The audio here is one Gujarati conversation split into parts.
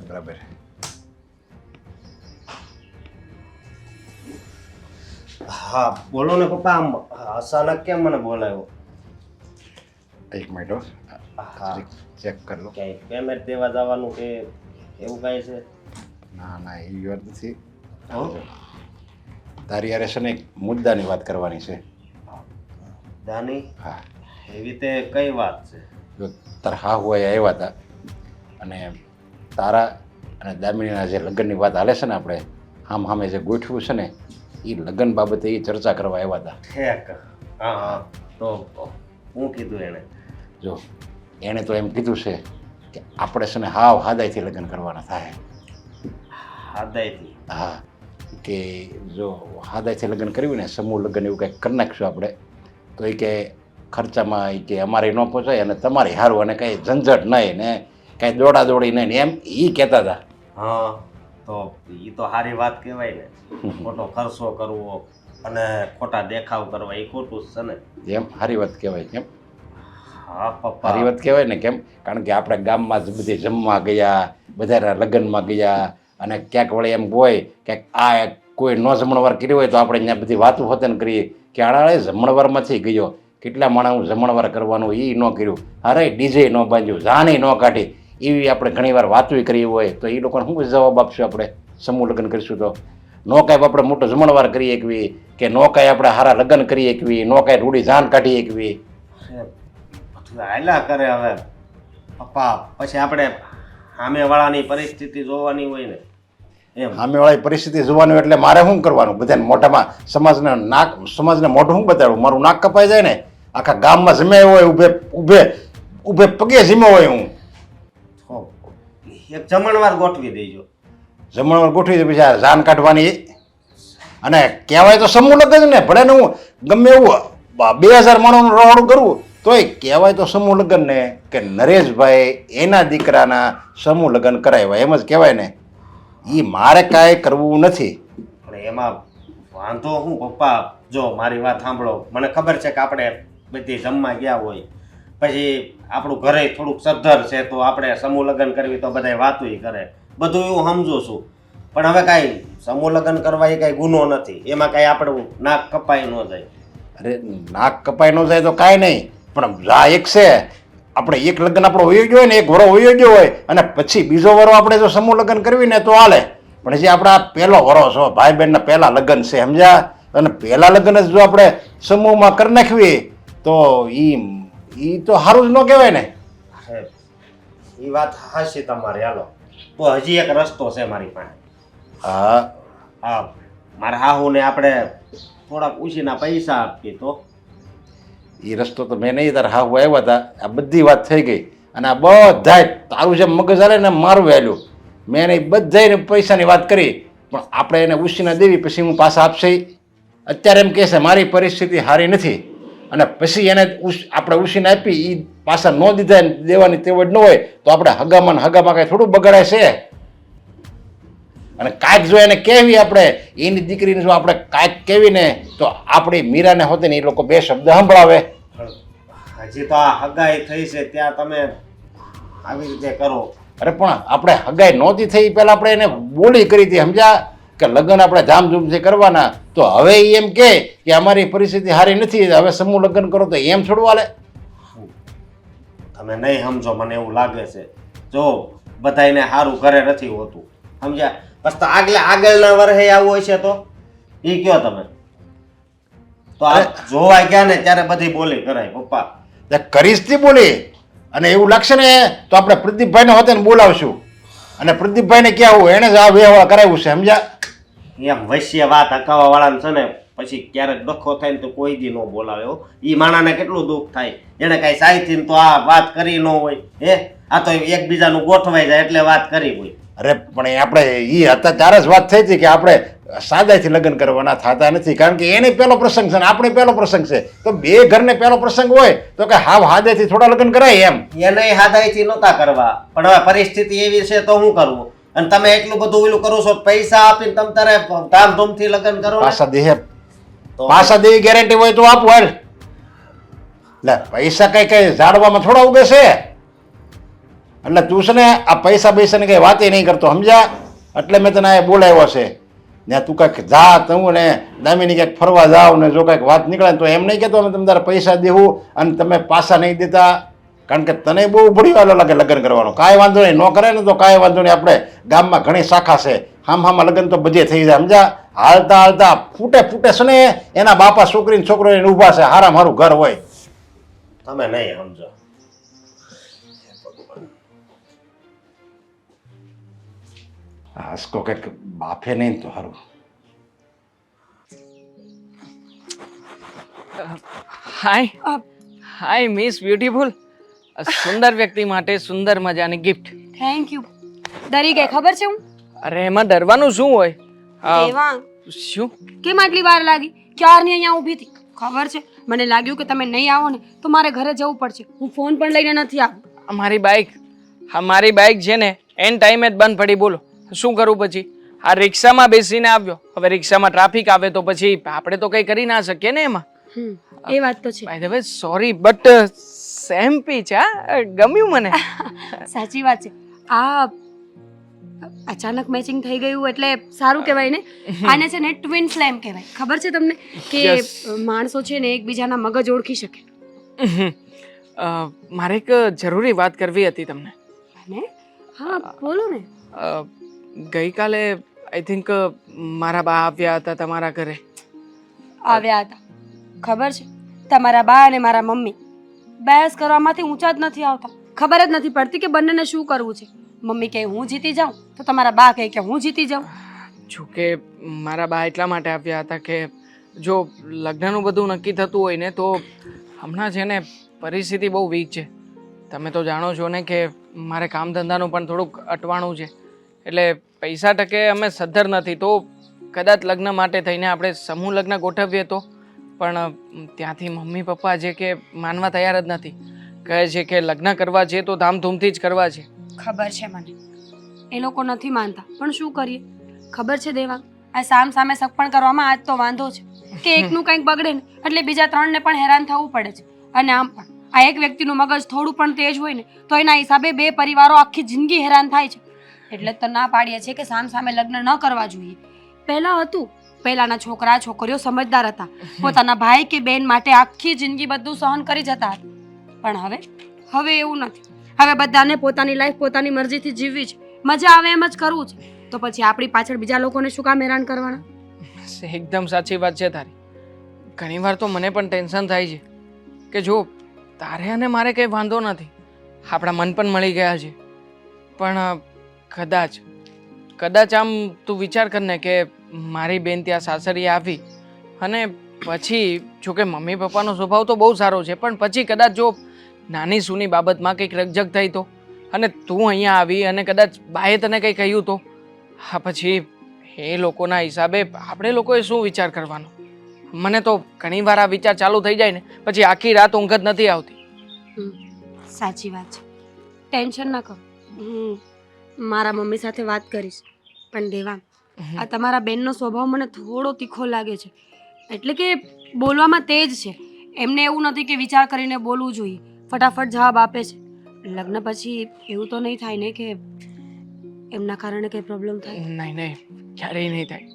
બરાબર હા બોલો ને પપ્પા આમ અચાનક કેમ મને બોલાવ્યો એક મિનિટ હો. હા. ચેક કરી લો ક્યાંય પેમેન્ટ દેવા જવાનું કે એવું કાંઈ છે ના ના એ વાત નથી હો? તારી યારે છે ને એક મુદ્દાની વાત કરવાની છે દાની હા એવી રીતે કઈ વાત છે જો તારા હા હોય આવ્યા હતા અને તારા અને દામિનીના જે લગ્નની વાત હાલે છે ને આપણે આમ સામે જે ગોઠવું છે ને એ લગ્ન બાબતે એ ચર્ચા કરવા આવ્યા હતા. ઠેક હા હા તો હું કીધું એને જો એણે તો એમ કીધું છે કે આપણે છે ને હાવ હાદાઈથી લગ્ન કરવાના થાય. હાદાયથી હા કે જો હાદાઈથી લગ્ન કર્યું ને સમૂહ લગ્ન એવું કંઈક કરી નાખશું આપણે તો એ કે ખર્ચામાં એ કે અમારે ન પહોંચાય અને તમારી સારું અને કંઈ ઝંઝટ નહીં ને કાંઈ દોડા દોડી નહીં ને એમ એ કહેતા હતા. હા તો એ તો સારી વાત કહેવાય ને. ખોટો ખર્ચો કરવો અને ખોટા દેખાવ કરવા એ ખોટું જ છે ને. એમ સારી વાત કહેવાય કેમ હા સારી પપ્પા વાત કહેવાય ને કેમ? કારણ કે આપણે ગામમાં જ બધે જમવા ગયા બધાના લગ્નમાં ગયા અને ક્યાંક વળી એમ હોય કે આ કોઈ ન જમણવાર કર્યું હોય તો આપણે અહીંયા બધી વાતો હોતન કરીએ કે આણાળે જમણવારમાંથી ગયો. કેટલા માણસ જમણવાર કરવાનું એ ન કર્યું. અરે ડીજે ન બાંધ્યું જાણે ન કાઢી. એવી આપણે ઘણીવાર વાતો કરી હોય તો એ લોકોને શું જવાબ આપશું આપણે? સમૂહ લગ્ન કરીશું તો? નો કાંઈ આપણે મોટો જમણવાર કરી એકવી કે નો કાંઈ આપણે હારા લગ્ન કરી એકવી નો કાંઈ રૂડી જાન કાઢી એકવી હાલ્યા કરે હવે. પપ્પા પછી આપણે સામેવાળાની પરિસ્થિતિ જોવાની હોય ને. એમ. સામેવાળી પરિસ્થિતિ જોવાની એટલે મારે શું કરવાનું? બધાને મોઢામાં સમાજને નાક સમાજને મોઢું શું બતાડું મારું નાક કપાઈ જાય ને? આખા ગામમાં જમ્યા હોય ઊભે ઊભે ઊભે પગે જીમ્યો હોય હું. એક જમણવાર ગોઠવી દેજો. જમણવાર ગોઠવી દે પછી આ જાન કાઢવાની. અને કહેવાય તો સમૂહ લગ્ન ને ભલે ને હું ગમે એવું બે હજાર માણસનું રવાડું કરવું તોય કહેવાય તો સમૂહ લગ્ન ને કે નરેશભાઈ એના દીકરાના સમૂહ લગ્ન કરાવ્યા એમ જ કહેવાય ને. એ મારે કાંઈ કરવું નથી. પણ એમાં વાંધો હું પપ્પા જો મારી વાત સાંભળો. મને ખબર છે કે આપણે બધી જમવા ગયા હોય. પછી આપણું ઘરે થોડુંક સદ્ધર છે તો આપણે સમૂહ લગ્ન કરવી તો બધા વાતુંય કરે. બધું એવું સમજો છું. પણ હવે કાંઈ સમૂહ લગ્ન કરવા એ કાંઈ ગુનો નથી. એમાં કાંઈ આપણું નાક કપાઈ ન જાય. અરે, નાક કપાઈ ન જાય તો કાંઈ નહીં. પણ જા એક છે. આપણે એક લગ્ન આપણો હોઈ ગયો હોય ને, એક વરો હોઈ ગયો હોય, અને પછી બીજો વરો આપણે જો સમૂહ લગ્ન કરવી ને તો હાલે. પણ હજી આપણા પહેલો વરો છો ભાઈ બહેનના પહેલાં લગ્ન છે, સમજ્યા? અને પહેલાં લગ્ન જ જો આપણે સમૂહમાં કરી નાખવી તો ઈ ઈ તો સારું જ ન કહેવાય ને. એ વાત હાશી તમારી હાલો. તો હજી એક રસ્તો છે મારી પાસે. હા. હા મારા હાહુને આપણે થોડાક ઉછીના પૈસા આપીએ તો. એ રસ્તો તો મેં નહીં તારા હા આવ્યા હતા. આ બધી વાત થઈ ગઈ. અને આ બધાય તારું જેમ મગજ હાલે ને મારું વહેલું મેં એને બધાને પૈસાની વાત કરી પણ આપણે એને ઉછીના દેવી પછી હું પાછા આપશે. અત્યારે એમ કહેશે મારી પરિસ્થિતિ સારી નથી. અને પછી એને આપણે ઉછીને આપી એ પાછા ન દીધા દેવાની તેવડ ન હોય તો આપણે હગામાં હગામાં કાંઈ થોડું બગડાય છે. અને કાંઈક જો એને કહેવી આપણે એની દીકરીને જો આપણે કાંઈક કહેવીને તો આપણી મીરાને હોતે ને એ લોકો બે શબ્દ સંભળાવે. હજી તો આ હગાઈ થઈ છે ત્યાં તમે આવી રીતે કરો. અરે પણ આપણે હગાઈ નહોતી થઈ પહેલાં આપણે એને બોલી કરી હતી સમજ્યા? કે લગ્ન આપણે ધામધૂમથી કરવાના તો હવે એમ કહે કે અમારી પરિસ્થિતિ સારી નથી હવે સમૂહ લગ્ન કરો તો એમ છોડવા લે. તમે નહીં સમજો મને એવું લાગે છે. જો બધાયને સારું ઘરે નથી હોતું. સમજ્યા? બસ તો આગલે આગળના વર્ષે આવું હોય છે તો? એ કયો તમે? તો આ જોવા ગયા ને ત્યારે બધી બોલી કરાય પપ્પા. કરીશ તી બોલી અને એવું લાગશે ને તો આપણે પ્રદીપભાઈને હોતે ને બોલાવશું. અને પ્રદીપભાઈને ક્યાં એને જ આ વ્યવહાર કરાવ્યું છે સમજ્યા? એમ વૈશ્ય વાત હકાવા વાળાને છે ને પછી ક્યારેક ડખો થાય ને તો કોઈ દી ન બોલાવે હો. એ માણાને કેટલું દુઃખ થાય? એને કાંઈ સાહીથી તો આ વાત કરી ન હોય હે? આ તો એકબીજાનું ગોઠવાઈ જાય એટલે વાત કરી હોય. અરે પણ આપણે એ હતા ત્યારે જ વાત થઈ હતી કે આપણે સાદાથી લગ્ન કરવાના થતા નથી. કારણ કે એને પહેલો પ્રસંગ છે ને આપણે પહેલો પ્રસંગ છે. તો બે ઘરને પહેલો પ્રસંગ હોય તો કે હાવ હાદેથી થોડા લગ્ન કરાય એમ. એને હાદાઈથી નહોતા કરવા. પણ હવે પરિસ્થિતિ એવી છે તો શું કરવું અને તમે એટલું બધું ઓલું કરો છો પૈસા આપીને તમે તારે ધામધૂમથી લગ્ન કરો. પાછા દેહે તો પાછા દેવી ગેરંટી હોય તો આપો હાલ. લે પૈસા કઈ કઈ ઝાડવામાં થોડા ઉગે છે. એટલે તું છે ને આ પૈસા પૈસાની કંઈ વાતે નહીં કરતો સમજ્યા? એટલે મેં તને આ બોલાવ્યો છે. ને તું કાંઈક જા તું ને દામીની ક્યાંક ફરવા જાવ ને જો કંઈક વાત નીકળે તો એમ નહીં કહેતો અમે તમે તારા પૈસા દેવું અને તમે પાછા નહીં દેતા. કારણ કે તને બહુ બળી વાલો લાગે લગ્ન કરવાનો. કાંઈ વાંધો નહીં. ન કરે ને તો કાંઈ વાંધો નહીં. આપણે ગામમાં ઘણી શાખા છે. હામ હામાં લગ્ન તો બધે થઈ જાય. સમજા? હાલતા હાલતા ફૂટે ફૂટે છે ને એના બાપા છોકરીને છોકરો એને ઊભા છે. હારા મારું ઘર હોય. તમે નહીં સમજો. હાસકો કંઈક બાફે નહીં તો સારું હાય હાય મિસ બ્યુટીફુલ સુંદર વ્યક્તિ માટે સુંદર મજાની ગિફ્ટ થેન્ક યુ ડરી ગઈ ખબર છે હું? અરે એમાં ડરવાનું શું હોય? દેવાંગ. શું? કેમ આટલી વાર લાગી? ક્યારની અહીંયા ઊભી હતી? ખબર છે? મને લાગ્યું કે તમે નહીં આવો ને તો મારે ઘરે જવું પડશે. હું ફોન પણ લઈને નથી આવ. આ મારી બાઇક હા મારી બાઇક છે ને એન ટાઈમે જ બંધ પડી બોલો. શું કરું પછી? આ રિક્ષામાં બેસીને આવ્યો. હવે રિક્ષામાં ટ્રાફિક આવે તો પછી આપણે તો કંઈ કરી ના શકીએ ને એમાં. એ વાત તો છે. By the way sorry but same pitch હા? ગમ્યું મને. સાચી વાત છે. આ અચાનક મેચિંગ થઈ ગયું એટલે સારું કહેવાય ને? આને છે ને ટ્વિન ફ્લેમ કહેવાય. ખબર છે તમને કે માણસો છે ને એકબીજાના મગજ ઓળખી શકે? મારે એક જરૂરી વાત કરવી હતી તમને. હા બોલો ને. ગઈકાલે આઈ થિંક મારા બા આવ્યા હતા તમારા ઘરે. આવ્યા હતા. ખબર છે? તમારા બા અને મારા મમ્મી. બહેસ કરવામાંથી ઊંચા જ નથી આવતા. ખબર જ નથી પડતી કે બંનેને શું કરવું છે. મમ્મી કહે, હું જીતી જાઉં? તો તમારા બા કહે કે, હું જીતી જાઉં. જો કે મારા બા એટલા માટે આવ્યા હતા કે જો લગ્નનું બધું નક્કી થતું હોય ને તો હમણાં છે ને પરિસ્થિતિ બહુ વીક છે. તમે તો જાણો છો ને કે મારે કામ ધંધાનું પણ થોડુંક અટવાણું છે. એટલે પૈસા ટકે અમે સદ્ધર નથી તો કદાચ લગ્ન માટે થઈને આપણે સમૂહ લગ્ન ગોઠવીએ તો? પણ ત્યાંથી મમ્મી પપ્પા જે કે માનવા તૈયાર જ નથી. કહે છે કે લગ્ન કરવા છે તો ધામધૂમથી જ કરવા છે. ખબર છે મને. એ લોકો નથી માનતા. પણ શું કરીએ? ખબર છે દેવાંગ આ સામ સામે સગપણ કરવામાં આજ તો વાંધો છે. કે એકનું કંઈક બગડે ને એટલે બીજા ત્રણને પણ હેરાન થવું પડે છે. અને આમ પણ. આ એક વ્યક્તિનું મગજ થોડું પણ તેજ હોય ને તો એના હિસાબે બે પરિવારો આખી જિંદગી હેરાન થાય છે. એટલે તો ના પાડીએ છીએ કે સામ સામે લગ્ન ન કરવા જોઈએ. પહેલાં હતું પહેલાંના છોકરા, છોકરીઓ સમજદાર હતા. પોતાના ભાઈ કે બેન માટે આખી જિંદગી બધું સહન કરી જતા હતા. પણ હવે હવે એવું નથી. હવે બધાને પોતાની લાઈફ પોતાની મરજીથી જીવવી છે. મજા આવે એમ જ કરવું છે. તો પછી આપણી પાછળ બીજા લોકોને શું કામ હેરાન કરવાના? એકદમ સાચી વાત છે તારી. ઘણીવાર તો મને પણ ટેન્શન થાય છે કે જો, તારે અને મારે કંઈ વાંધો નથી. આપણા મન પણ મળી ગયા છે. પણ કદાચ કદાચ આમ તું વિચાર કરને કે મારી બેન ત્યાં સાસરી આવી અને પછી જો કે મમ્મી પપ્પાનો સ્વભાવ તો બહુ સારો છે, પણ પછી કદાચ જો નાની સૂની બાબતમાં કંઈક રકઝક થઈ તો? અને તું અહીંયા આવી અને કદાચ બાએ તને કંઈ કહ્યું તો? હા, પછી એ લોકોના હિસાબે આપણે લોકોએ શું વિચાર કરવાનો? મને તો ઘણી વાર આ વિચાર ચાલુ થઈ જાય ને, પછી આખી રાત ઊંઘ જ નથી આવતી. સાચી વાત છે. ટેન્શન ના કરો. હું મારા મમ્મી સાથે વાત કરીશ. પણ દેવાંગ આ તમારા બેનનો સ્વભાવ મને થોડો તીખો લાગે છે. એટલે કે બોલવામાં તેજ છે. એમને એવું નથી કે વિચાર કરીને બોલવું જોઈએ. ફટાફટ જવાબ આપે છે. લગ્ન પછી એવું તો નહીં થાય ને કે એમના કારણે કંઈ પ્રોબ્લેમ થાય? નહીં નહીં. ક્યારેય નહીં થાય.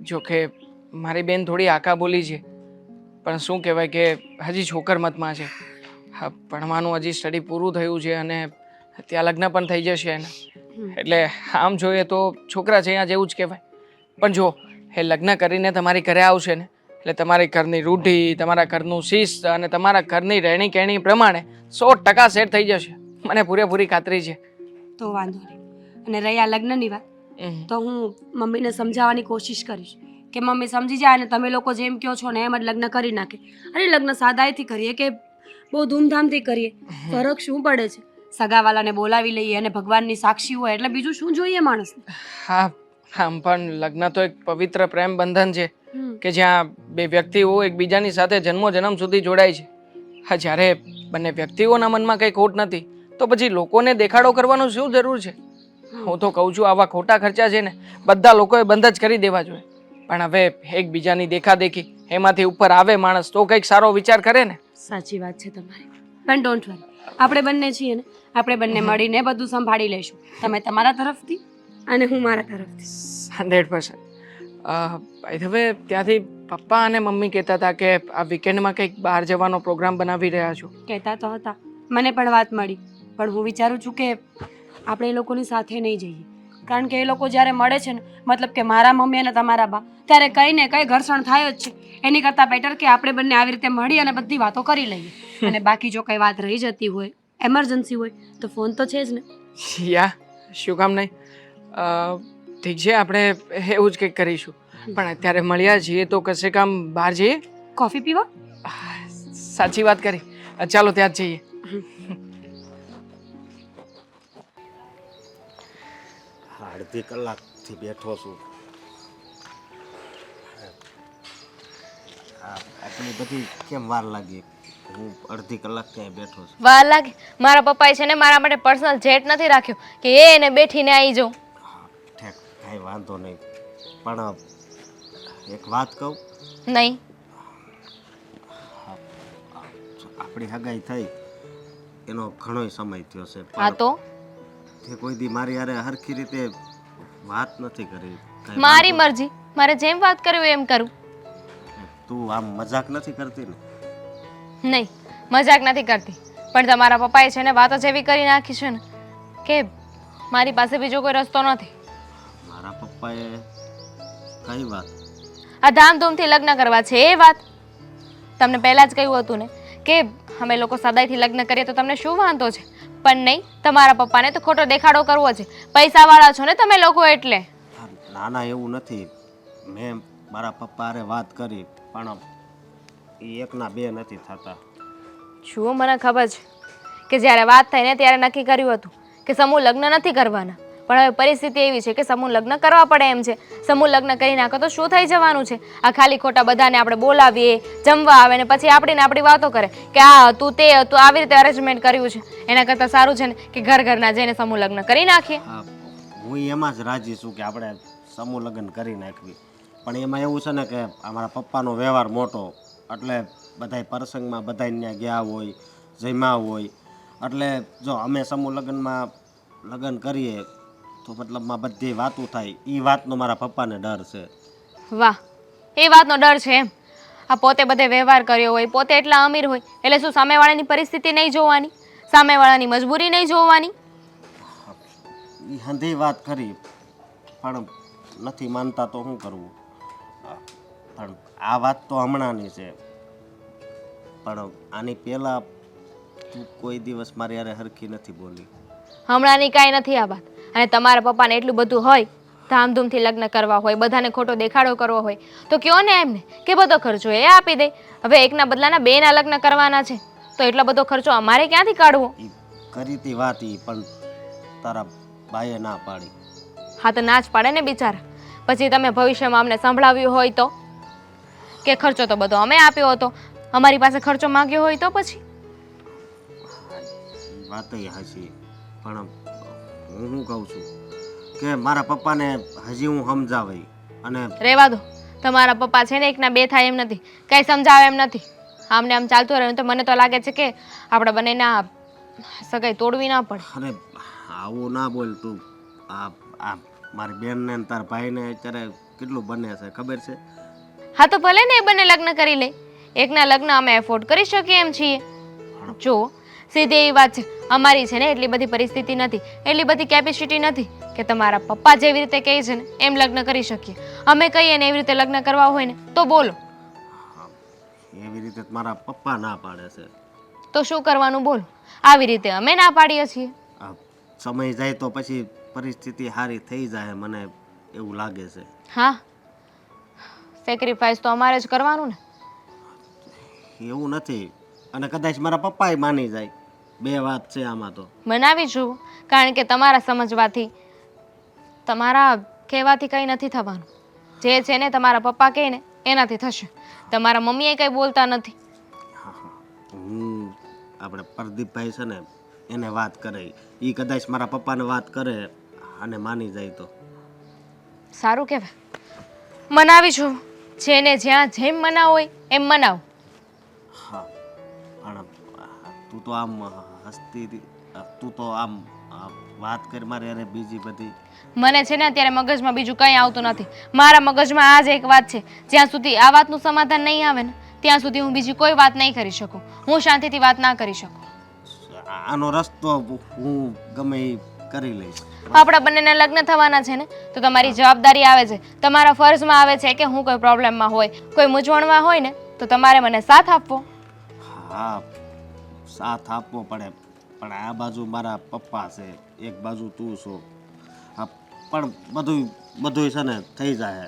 જો કે મારી બેન થોડી આકા બોલી છે. પણ શું કહેવાય કે હજી છોકર મતમાં છે. ભણવાનું હજી સ્ટડી પૂરું થયું છે અને ત્યાં લગ્ન પણ થઈ જશે એને. એટલે આમ જોઈએ તો છોકરા છે અહીંયા જેવું જ કહેવાય. પણ જો એ લગ્ન કરીને તમારી ઘરે આવશે ને એટલે તમારી ઘરની રૂઢિ તમારા ઘરનું શિસ્ત અને તમારા ઘરની રહેણી કહેણી પ્રમાણે સો ટકા સેટ થઈ જશે. મને પૂરેપૂરી ખાતરી છે. તો વાંધો નહીં. અને રહી આ લગ્નની વાત. તો હું મમ્મીને સમજાવવાની કોશિશ કરીશ કે મમ્મી સમજી જાય અને તમે લોકો જેમ કહો છો ને એમ જ લગ્ન કરી નાખે. અરે લગ્ન સાદાઈથી કરીએ કે બહુ ધૂમધામથી કરીએ? ફરક શું પડે છે? સગાવાલાને બોલાવી લઈએ અને ભગવાનની સાક્ષી હોય એટલે બીજું શું જોઈએ માણસ? હા આમ પણ લગ્ન તો એક પવિત્ર પ્રેમ બંધન છે કે જ્યાં બે વ્યક્તિઓ એકબીજાની સાથે જન્મો જન્મ સુધી જોડાય છે. હા જ્યારે બંને વ્યક્તિઓના મનમાં કંઈ ખોટ નથી તો પછી લોકોને દેખાડો કરવાનો શું જરૂર છે? હું તો કહું છું આવા ખોટા ખર્ચા છે ને બધા લોકોએ બંધ જ કરી દેવા જોઈએ. પણ હવે એકબીજાની દેખાદેખી એમાંથી ઉપર આવે માણસ તો કંઈક સારો વિચાર કરે ને. સાચી વાત છે તમારી. પણ ડોન્ટ વરી આપણે બંને છીએ ને. આપણે બંને મળીને બધું સંભાળી લઈશું. તમે તમારા તરફથી અને હું મારા તરફથી. હંડ્રેડ પર્સન્ટ હવે ત્યાંથી પપ્પા અને મમ્મી કહેતા હતા કે આ વીકેન્ડમાં કંઈક બહાર જવાનો પ્રોગ્રામ બનાવી રહ્યા છો. કહેતા તો હતા. મને પણ વાત મળી. પણ હું વિચારું છું કે આપણે એ લોકોની સાથે નહીં જઈએ. કારણ કે એ લોકો જ્યારે મળે છે ને મતલબ કે મારા મમ્મી અને તમારા બા ત્યારે કંઈ ને કંઈ ઘર્ષણ થાય જ છે. એની કરતાં બેટર કે આપણે બંને આવી રીતે મળી અને બધી વાતો કરી લઈએ. અને બાકી જો કંઈ વાત રહી જતી હોય એમરજન્સી હોય તો ફોન તો છે જ ને યા શું કામ નહીં ઠીક છે આપણે એવું જ કંઈક કરીશું પણ અત્યારે મળ્યા છીએ તો કશે કામ બહાર જઈએ કોફી પીવા સાચી વાત કરી ચાલો ત્યાં જ જઈએ અડધી કલાકથી બેઠો છું આટલી બધી કેમ વાર લાગી હું અડધી કલાક ત્યાં બેઠો છું. વાર લાગે. મારા પપ્પાએ છે ને મારા માટે પર્સનલ જેટ નથી રાખ્યો કે એ એને બેઠીને આવી જાઉં. ઠેક કાંઈ વાંધો નહીં. પણ એક વાત કહું? નહીં. આપણી હગાઈ થઈ. એનો ઘણોય સમય થયો છે. હા તો? તે કોઈ દી મારી હારે હરખી રીતે વાત નથી કરી. કાંઈ મારી મરજી. મારે જેમ વાત કરવી હોય એમ કરું. તું આમ મજાક નથી કરતી ને? નહીં મજાક નથી કરતી. પણ તમારા પપ્પાએ છે ને વાત જ એવી કરી નાખી છે ને કે મારી પાસે બીજો કોઈ રસ્તો નથી. મારા પપ્પાએ કઈ વાત? આ ધામધૂમથી લગ્ન કરવા છે એ વાત. તમને પહેલાં જ કહ્યું હતું ને કે અમે લોકો સદાયથી લગ્ન કરીએ તો તમને શું વાંધો છે? પણ નહીં તમારા પપ્પાને તો ખોટો દેખાડો કરવો છે. પૈસાવાળા છો ને તમે લોકો એટલે. ના ના એવું નથી. મેં મારા પપ્પા વાત કરી પણ એ એકના બે નથી થતા. જુઓ મને ખબર છે કે જ્યારે વાત થઈ ને ત્યારે નક્કી કર્યું હતું કે સમૂહ લગ્ન નથી કરવાના. પણ હવે પરિસ્થિતિ એવી છે કે સમૂહ લગ્ન કરવા પડે એમ છે. સમૂહ લગ્ન કરી નાખો તો શું થઈ જવાનું છે? આ ખાલી ખોટા બધાને આપણે બોલાવીએ જમવા આવે ને પછી આપણી ને આપણી વાતો કરે કે આ હતું તે હતું આવી રીતે અરેન્જમેન્ટ કર્યું છે. એના કરતાં સારું છે ને કે ઘર ઘરના જઈને સમૂહ લગ્ન કરી નાખીએ. હું એમાં જ રાજી છું કે આપણે સમૂહ લગ્ન કરી નાખવી. પણ એમાં એવું છે ને કે અમારા પપ્પાનો વ્યવહાર મોટો એટલે બધાય પ્રસંગમાં બધાય ત્યાં ગયા હોય જમ્યા હોય. એટલે જો અમે સમૂહ લગ્નમાં લગ્ન કરીએ તો મતલબમાં બધી વાતો થાય. એ વાતનો મારા પપ્પાને ડર છે. વાહ એ વાતનો ડર છે એમ. આ પોતે બધે વ્યવહાર કર્યો હોય પોતે એટલા અમીર હોય એટલે શું સામેવાળાની પરિસ્થિતિ નહીં જોવાની? સામેવાળાની મજબૂરી નહીં જોવાની? એ હંધી વાત કરી પણ નથી માનતા તો શું કરવું? પણ આ વાત તો હમણાંની છે. પણ આની પહેલા તું કોઈ દિવસ મારી યારે હરખી નથી બોલી. હમણાંની કાંઈ નથી આ વાત. અને તમારા પપ્પાને એટલું બધું હોય ધામધૂમથી લગ્ન કરવા હોય બધાને ખોટો દેખાડો કરવો હોય તો કયો ને એમને? કે બધો ખર્ચો એ આપી દે. હવે એકના બદલાના બેના લગ્ન કરવાના છે તો એટલો બધો ખર્ચો અમારે ક્યાંથી કાઢવો? કરી તી વાત ઈ પણ તારા બાએ ના પાડી. હા તો ના જ પાડે ને બિચારા. પછી તમે ભવિષ્યમાં અમને સંભળાવ્યું હોય તો? કે ખર્ચો તો બધો અમે આપ્યો હતો. અમારી પાસે ખર્ચો માંગ્યો હોય તો પછી. વાત હાચી. પણ હું શું કહું છું? કે મારા પપ્પાને હજી હું સમજાવી અને રહેવા દો. તમારા પપ્પા છે ને એકના બે થાય એમ નથી. કઈ સમજાવે એમ નથી. આમને આમ ચાલતું રહ્યું તો મને તો લાગે છે કે આપણે બંનેના સગાઈ તોડવી ના પડે. અરે આવું ના બોલ તું. આ આ મારી બેનને ને તાર ભાઈને અત્યારે કેટલું બને છે ખબર છે? હા તો ભલે ને એ બંને લગ્ન કરી લે. એકના લગ્ન અમે એફોર્ડ કરી શકીએ એમ છીએ. જો સીધી એવી વાત છે. અમારી છે ને એટલી બધી પરિસ્થિતિ નથી એટલી બધી કેપેસિટી નથી કે તમારા પપ્પા જેવી રીતે કહે છે ને એમ લગ્ન કરી શકીએ. અમે કહીએ ને એવી રીતે લગ્ન કરવા હોય ને તો બોલો. એવી રીતે મારા પપ્પા ના પાડે છે. તો શું કરવાનું બોલો? આવી રીતે અમે ના પાડીએ છીએ. સમય જાય તો પછી પરિસ્થિતિ સારી થઈ જાય મને એવું લાગે છે. હા સેક્રિફાઈસ તો અમારે જ કરવાનું ને. એવું નથી. અને કદાચ મારા પપ્પાય માની જાય. બે વાત છે આમાં તો. મનાવી છું કારણ કે તમારા સમજવાથી તમારા કહેવાથી કંઈ નથી થવાનું. જે છે ને તમારા પપ્પા કહે ને એનાથી થશે. તમારા મમ્મીએ કંઈ બોલતા નથી. હા આપણે પ્રદીપભાઈ છે ને એને વાત કરે. એ કદાચ મારા પપ્પાને વાત કરે અને માની જાય તો. સારું કહેવાય. મનાવી જુઓ જેને જ્યાં જેમ મનાવ હોય એમ મનાવ. હા પણ તું તો આમ હસતી તું તો આમ વાત કર મારે અરે બીજી બધી. મને છે ને અત્યારે મગજમાં બીજું કંઈ આવતું નથી. મારા મગજમાં આ જ એક વાત છે. જ્યાં સુધી આ વાતનું સમાધાન નહીં આવે ને ત્યાં સુધી હું બીજી કોઈ વાત નહીં કરી શકું. હું શાંતિથી વાત ના કરી શકું. આનો રસ્તો હું ગમે કરી લઈશ આપણા બંનેના લગ્ન થવાના છે ને? તો તમારી જવાબદારી આવે છે. તમારા ફરજમાં આવે છે કે હું કોઈ પ્રોબ્લેમમાં હોય કોઈ મૂંઝવણમાં હોય ને તો તમારે મને સાથ આપવો. હા સાથ આપવો પડે. પણ આ બાજુ મારા પપ્પા છે. એક બાજુ તું છો. હા પણ બધું બધું છે ને થઈ જાય.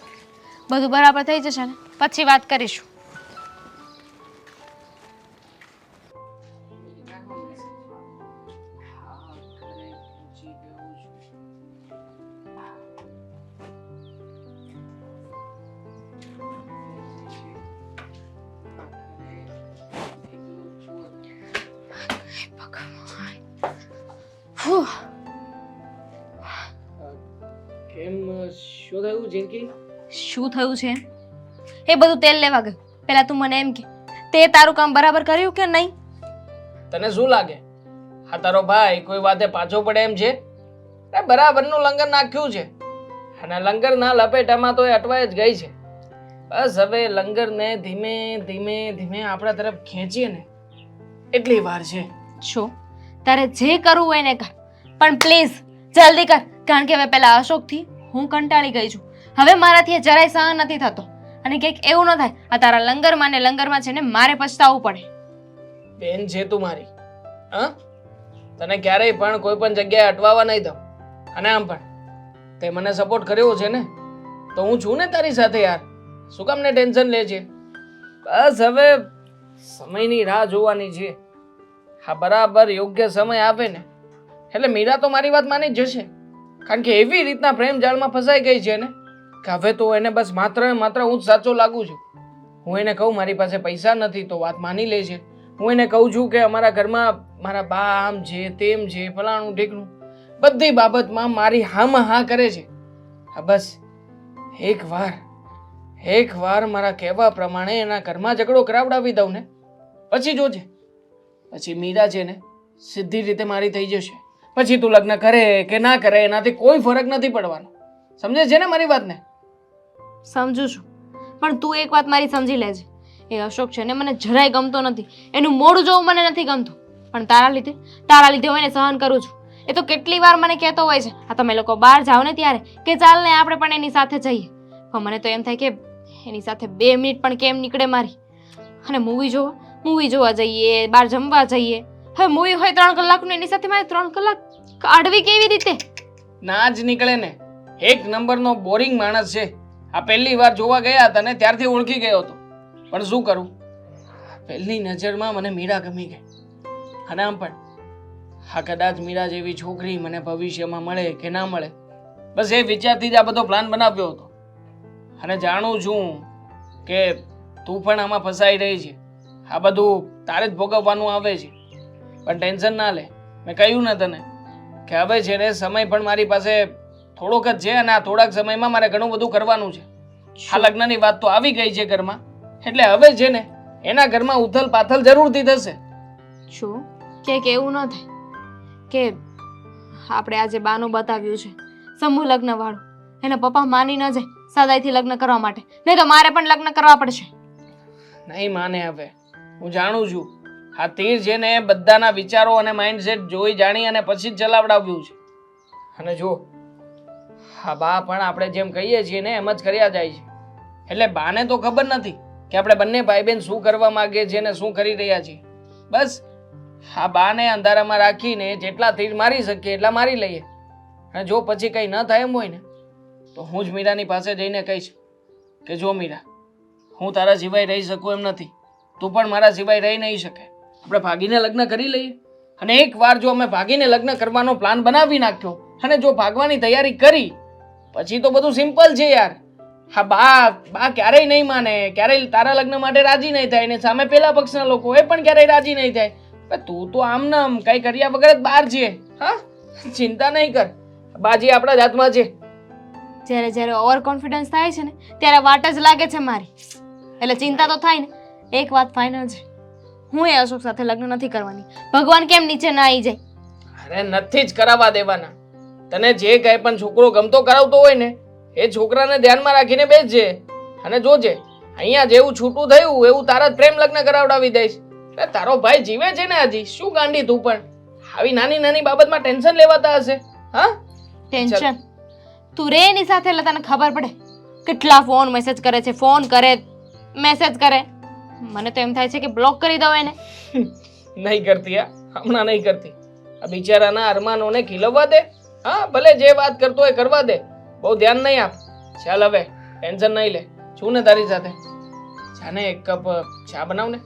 બધું બરાબર થઈ જશે ને? પછી વાત કરીશું. થયું છે? એ બધું તેલ લેવા ગયું. પહેલા તું મને એમ કે તે તારું કામ બરાબર કર્યું કે નહીં? તને શું લાગે? આ તારો ભાઈ કોઈ વાતે પાછો પડે એમ છે? એ બરાબરનું લંગર નાખ્યું છે. અને લંગરના લપેટામાં તો એ અટવાય જ ગઈ છે. બસ હવે લંગરને ધીમે ધીમે ધીમે આપણા તરફ ખેંચીએ ને એટલી વાર છે. છો તારે જે કરવું હોય ને કર. પણ પ્લીઝ જલ્દી કર. કારણ કે હવે પેલા અશોકથી હું કંટાળી ગઈ છું. હવે મારાથી એ જરાય સહન નથી થતો. અને કંઈક એવું ન થાય, આ તારા લંગરમાં ને લંગરમાં છે ને મારે પછતાવું પડે. બેન છે તું મારી. હા? તને ક્યારેય પણ કોઈ પણ જગ્યાએ અટવાવા નહીં દઉં. અને આમ પણ. તે મને સપોર્ટ કર્યો છે ને? તો હું છું ને તારી સાથે યાર. શું કામ ને ટેન્શન લે છે? બસ હવે સમયની રાહ જોવાની છે. હા, બરાબર, યોગ્ય સમય આવે ને. એટલે મીરા તો મારી વાત માની જ જશે. કારણ કે એવી રીતના પ્રેમ જાળમાં ફસાઈ ગઈ છે ને? કે હવે તો એને બસ માત્ર માત્ર હું જ સાચો લાગુ છું. હું એને કહું, મારી પાસે પૈસા નથી, તો વાત માની લે છે હું એને કહું છું કે અમારા ઘરમાં મારા બા આમ છે તેમ છે ફલાણું ઢીકણું, બધી બાબતમાં મારી હામાં હા કરે છે. હા, બસ. એક વાર એક વાર મારા કહેવા પ્રમાણે એના ઘરમાં ઝઘડો કરાવડાવી દઉં ને, પછી જોજે. પછી મીરા છે ને, સીધી રીતે મારી થઈ જશે. પછી તું લગ્ન કરે કે ના કરે, એનાથી કોઈ ફરક નથી પડવાનો. સમજે છે ને મારી વાતને? સમજુ છું. પણ તું એક વાત મારી સમજી લેજે. એ અશોક છે ને મને જરાય ગમતો નથી. એનું મોડું જોવું મને નથી ગમતું. પણ તારા લીધે તારા લીધે હું એને સહન કરું છું. એ તો કેટલી વાર મને કહેતો હોય છે, આ તમે લોકો બહાર જાઓ ને ત્યારે, કે ચાલ ને આપણે પણ એની સાથે જઈએ. પણ મને તો એમ થાય કે એની સાથે બે મિનિટ પણ કેમ નીકળે મારી? અને મૂવી જોવા મૂવી જોવા જઈએ, બહાર જમવા જઈએ. હવે મૂવી હોય ત્રણ કલાકનું, એની સાથે મારે ત્રણ કલાક કાઢવી કેવી રીતે? ના જ નીકળે ને. એક નંબરનો બોરિંગ માણસ છે. આ પહેલી વાર જોવા ગયા હતા ને ત્યારથી ઓળખી ગયો હતો. પણ શું કરું? પહેલી નજરમાં મને મીરા ગમી ગઈ. અને આમ પણ. હા, કદાચ મીરા જેવી છોકરી મને ભવિષ્યમાં મળે કે ના મળે. બસ એ વિચારથી જ આ બધો પ્લાન બનાવ્યો હતો. અને જાણું છું કે તું પણ આમાં ફસાઈ રહી છે. આ બધું તારે જ ભોગવવાનું આવે છે. પણ ટેન્શન ના લે. મેં કહ્યું ને તને કે હવે છે ને સમય પણ મારી પાસે થોડોક જ છે અને આ થોડાક સમયમાં મારે ઘણું બધું કરવાનું છે. આ લગ્નની વાત તો આવી ગઈ છે ઘરમાં. એટલે હવે છે ને એના ઘરમાં ઉથલ પાથલ જરૂરથી થશે. શું? કે એવું ન થાય? કે આપણે આજે બાનું બતાવ્યું છે સમૂહ લગ્ન વાળું એના પપ્પા માની ન જાય સાદાઈથી લગ્ન કરવા માટે. નહીં તો મારે પણ લગ્ન કરવા પડશે. નહીં માને હવે. હું જાણું છું. આ તીર છે ને બધાના વિચારો અને માઇન્ડસેટ જોઈ જાણી અને પછી જ ચલાવડાવ્યું છે. અને જો હા બા પણ આપણે જેમ કહીએ છીએ ને, એમ જ કર્યા જાય છે. એટલે બાને તો ખબર નથી કે આપણે બંને ભાઈ બહેન શું કરવા માગીએ છીએ ને શું કરી રહ્યા છીએ. બસ હા બાને અંધારામાં રાખીને જેટલા તીર મારી શકીએ એટલા મારી લઈએ. અને જો પછી કંઈ ન થાય એમ હોય ને, તો હું જ મીરાની પાસે જઈને કહીશ કે જો મીરા, હું તારા સિવાય રહી શકું એમ નથી. તું પણ મારા સિવાય રહી નહીં શકે. આપણે ભાગીને લગ્ન કરી લઈએ. અને એકવાર જો અમે ભાગીને લગ્ન કરવાનો પ્લાન બનાવી નાખ્યો અને જો ભાગવાની તૈયારી કરી પછી તો બધું સિમ્પલ છે યાર. હા બા બા ક્યારેય નહીં માને. ક્યારેય તારા લગ્ન માટે રાજી નહીં થાય. ને સામે પેલા પક્ષના લોકો એ પણ ક્યારેય રાજી નહીં થાય. તું તો આમ નામ કઈ કર્યા વગર જ બહાર છે. હા? ચિંતા નહીં કર. બાજી આપણા જ હાથમાં છે. જ્યારે જ્યારે ઓવર કોન્ફિડન્સ થાય છે ને ત્યારે વાટ જ લાગે છે મારી. એટલે ચિંતા તો થાય ને. એક વાત ફાઇનલ છે. હું એ અશોક સાથે લગ્ન નથી કરવાની. ભગવાન કેમ નીચે ના આવી જાય? અરે નથી જ કરાવવા દેવાના. તને જે કાંઈ પણ છોકરો ગમતો કરાવતો હોય ને એ છોકરાને ધ્યાનમાં રાખીને બેસજે અને જોજે. અહીંયા જેવું છૂટું થયું એવું તારા પ્રેમ લગ્ન કરાવડાવી દઈશ. એટલે તારો ભાઈ જીવે છે ને હજી. શું ગાંડી તું પણ? આવી નાની નાની બાબતમાં ટેન્શન લેવાતા હશે. હા? ટેન્શન? તું રે એની સાથે એટલે તને ખબર પડે. કેટલા ફોન મેસેજ કરે છે ફોન કરે મેસેજ કરે. મને તો એમ થાય છે કે બ્લોક કરી દઉં એને. નહીં કરતી હા. હમણાં નહીં કરતી. આ બિચારાના અરમાનોને ખીલવવા દે. હા, ભલે જે વાત કરતો હોય કરવા દે. બહુ ધ્યાન નહીં આપ. ચાલ હવે ટેન્શન નહીં લે. છું ને તારી સાથે. જાને એક કપ ચા બનાવ ને